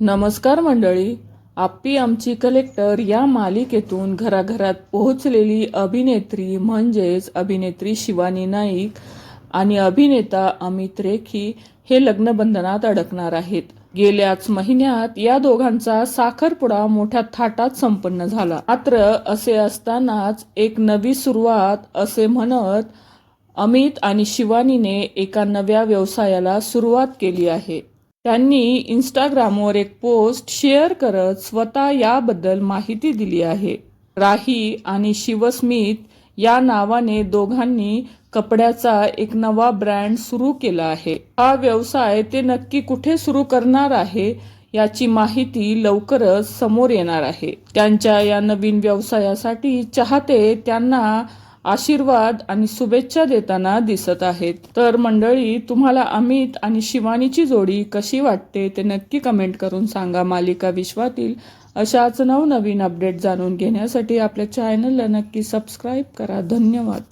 नमस्कार मंडळी आप्पी आमची कलेक्टर या मालिकेतून घराघरात पोहोचलेली अभिनेत्री म्हणजेच अभिनेत्री शिवानी नाईक आणि अभिनेता अमित रेखी हे लग्नबंधनात अडकणार आहेत. गेल्याच महिन्यात या दोघांचा साखरपुडा मोठ्या थाटात संपन्न झाला. मात्र असे असतानाच एक नवी सुरुवात असे म्हणत अमित आणि शिवानीने एका नव्या व्यवसायाला सुरुवात केली आहे. त्यांनी इंस्टाग्रामवर एक पोस्ट शेअर करत स्वतः याबद्दल माहिती दिली आहे. राही आणि शिवस्मित या नावाने दोघांनी कपड्याचा एक नवा ब्रँड सुरू केला आहे. हा व्यवसाय ते नक्की कुठे सुरू करणार आहे याची माहिती लवकरच समोर येणार आहे. त्यांच्या या नवीन व्यवसायासाठी चाहते त्यांना आशीर्वाद आणि शुभेच्छा देताना दिसत आहेत. तर मंडळी तुम्हाला अमित आणि शिवानीची जोडी कशी वाटते ते नक्की कमेंट करून सांगा मालिका विश्वातील. अशाच नवनवीन अपडेट जाणून घेण्यासाठी आपल्या चॅनलला नक्की सबस्क्राईब करा. धन्यवाद.